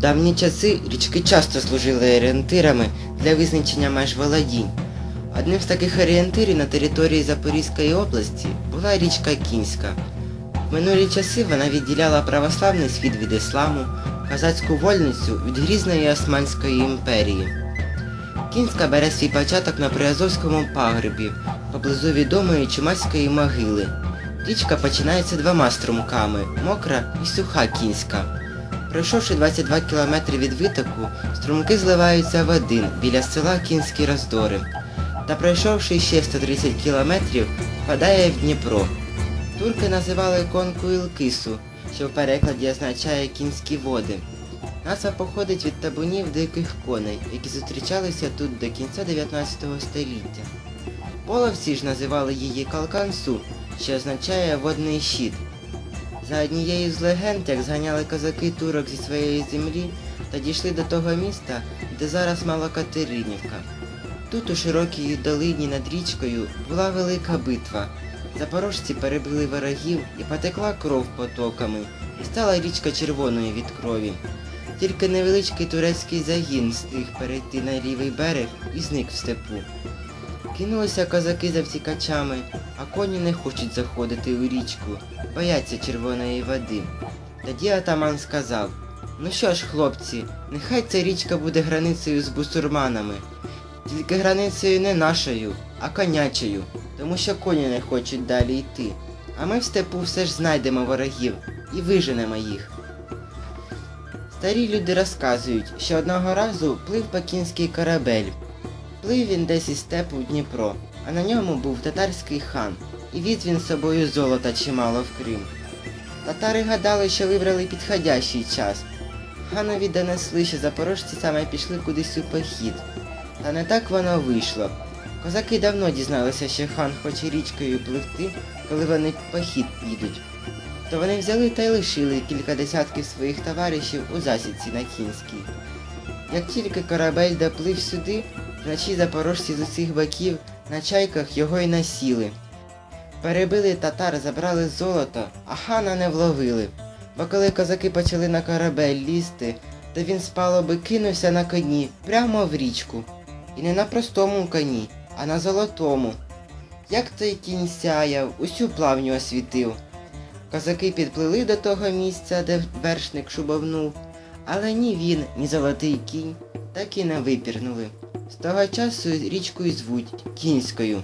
давні часи річки часто служили орієнтирами для визначення меж володінь. Одним з таких орієнтирів на території Запорізької області була річка Кінська. В минулі часи вона відділяла православний світ від ісламу, казацьку вольницю від Грізної Османської імперії. Кінська бере свій початок на Приазовському пагорбі, поблизу відомої Чумацької могили. Річка починається двома струмками мокра і суха кінська. Пройшовши 22 кілометри від витоку, струмки зливаються в один біля села Кінські Роздори. Та пройшовши ще 130 кілометрів, впадає в Дніпро. Турки називали конку Ілкису, що в перекладі означає кінські води. Назва походить від табунів диких коней, які зустрічалися тут до кінця 19 століття. Половці ж називали її Калкансу, що означає водний щит. За однією з легенд, як зганяли козаки турок зі своєї землі та дійшли до того міста, де зараз Малокатеринівка. Тут у широкій долині над річкою була велика битва. Запорожці перебили ворогів і потекла кров потоками, і стала річка червоною від крові. Тільки невеличкий турецький загін встиг перейти на лівий берег і зник в степу. Кинулися козаки за втікачами, а коні не хочуть заходити у річку, бояться червоної води. Тоді атаман сказав: Ну що ж, хлопці, нехай ця річка буде границею з бусурманами. Тільки границею не нашою, а конячою, тому що коні не хочуть далі йти. А ми в степу все ж знайдемо ворогів і виженемо їх. Старі люди розказують, що одного разу плив пекінський корабель. Плив він десь із степу в Дніпро, а на ньому був татарський хан, і віз він собою золота чимало в Крим. Татари гадали, що вибрали підходящий час. Ханові донесли, що запорожці саме пішли кудись у похід. Та не так воно вийшло. Козаки давно дізналися, що хан хоче річкою пливти, коли вони в похід підуть. То вони взяли та й лишили кілька десятків своїх товаришів у засідці на Кінській. Як тільки корабель доплив сюди, вночі запорожці з усіх боків на чайках його й насіли. Перебили татар, забрали золото, а хана не вловили. Бо коли козаки почали на корабель лізти, то він з палуби кинувся на коні прямо в річку. І не на простому коні, а на золотому. Як той кінь сяяв, усю плавню освітив. Козаки підплили до того місця, де вершник шубовнув, але ні він, ні золотий кінь так і не випірнули. З того часу річку і звуть Кінською.